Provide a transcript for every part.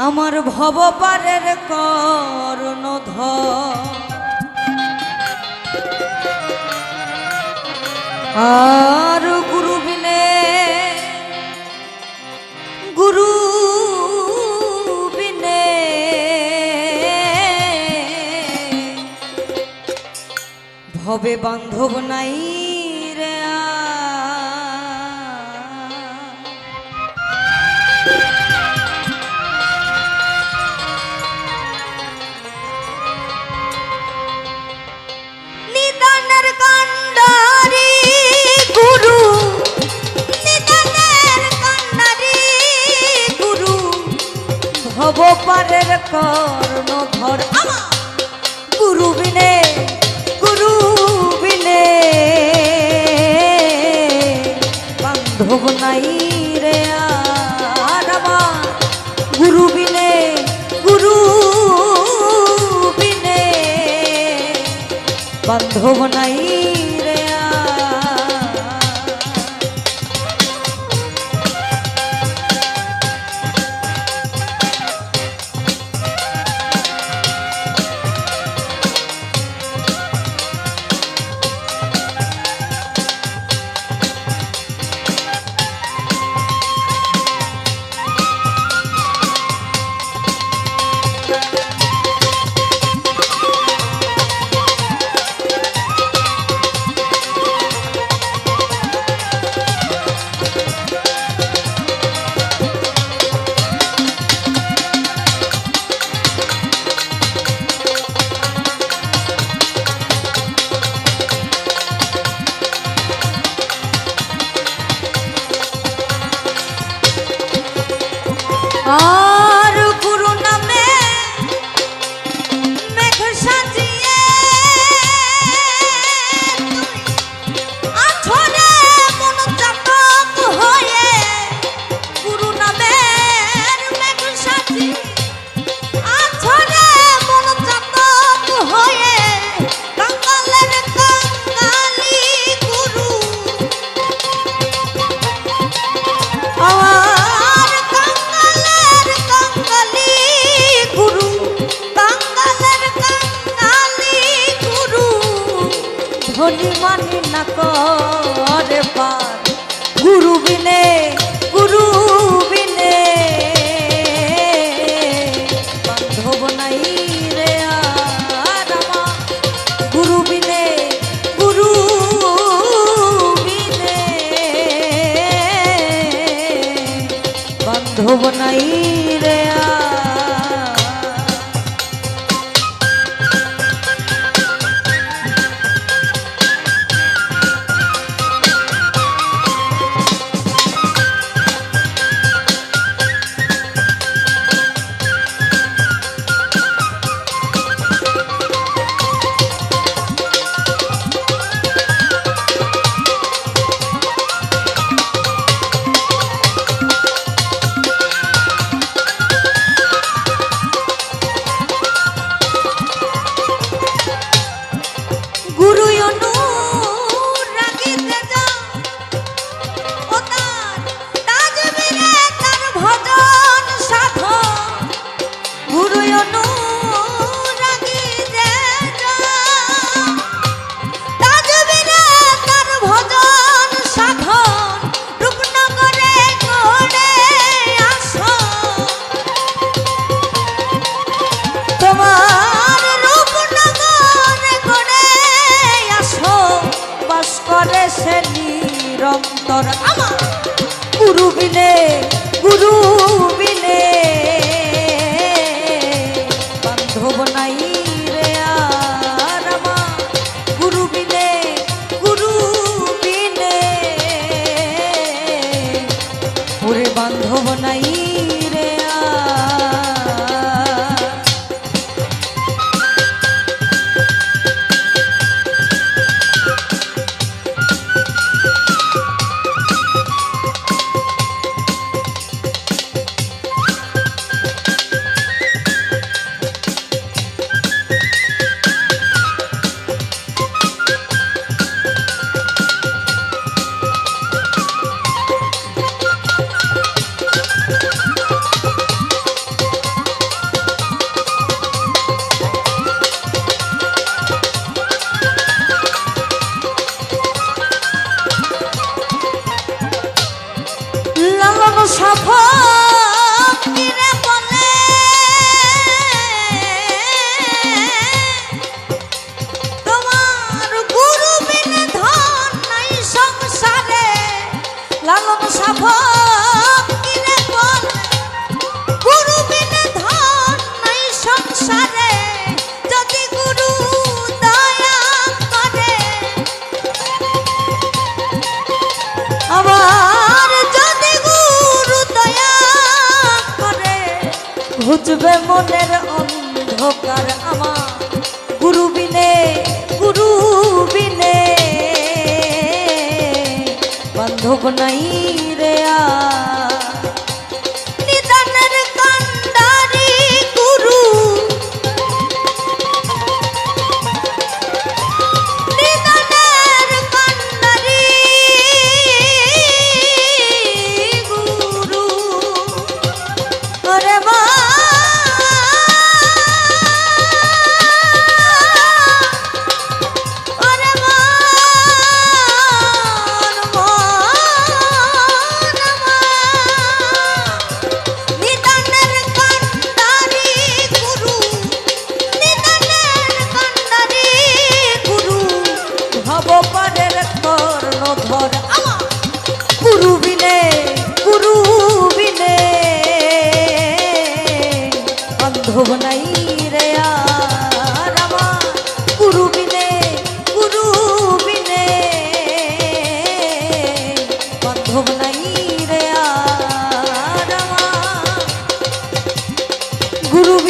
আমার ভবপারের কর্ণধ আর গুরু বিনে গুরু বিনে ভবে বান্ধব নাই ভবপারের কর্ণধর। আমার গুরু বিনে গুরু বিনে বান্ধব নাই রে আর আমার। গুরু বিনে গুরু বিনে বান্ধব নাই 아. ধনী মানি না করে পার। গুরু বিনে con. ঘুচবে মনের অন্ধকার আমার। গুরু বিনে গুরু বিনে বান্ধব নাই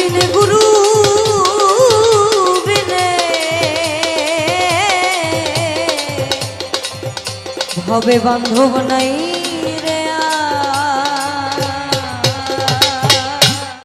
বিনে গুরু ভবে বান্ধব নাই